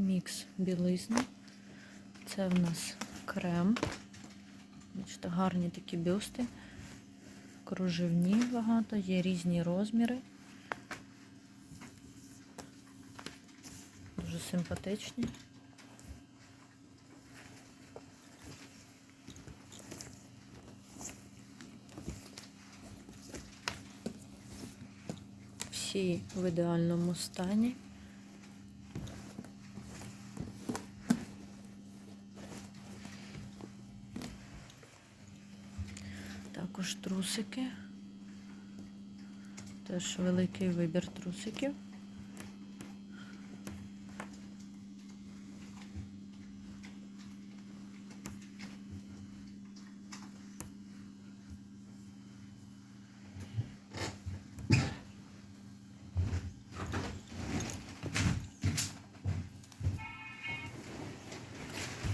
мікс білизни. Це в нас крем. Бачите, гарні такі бюсти. Кружевні багато, є різні розміри. Дуже симпатичні. Всі в ідеальному стані. Також трусики. Теж великий вибір трусиків.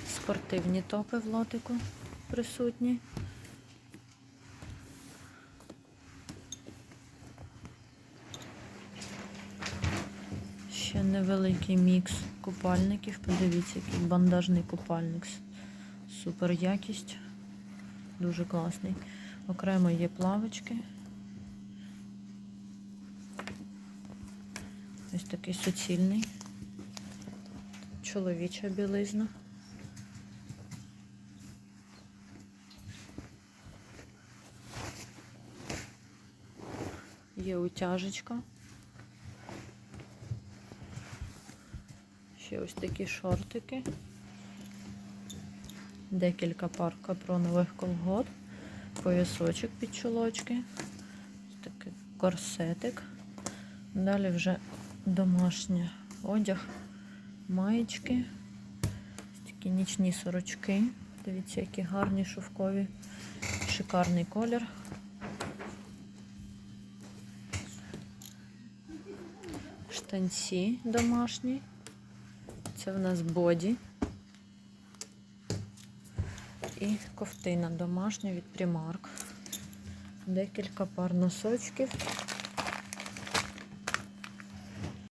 Спортивні топи в лотику присутні. Ще невеликий мікс купальників. Подивіться, який бандажний купальник. Супер якість. Дуже класний. Окремо є плавочки. Ось такий суцільний. Чоловіча білизна. Є утяжечка. Ще ось такі шортики. Декілька пар капронових колгот, поясочок під чолочки, ось такий корсетик. Далі вже домашній одяг, маєчки, такі нічні сорочки. Дивіться, які гарні шовкові, шикарний колір. Штанці домашні. Це в нас боді. І ковтина домашня від Primark. Декілька пар носочків.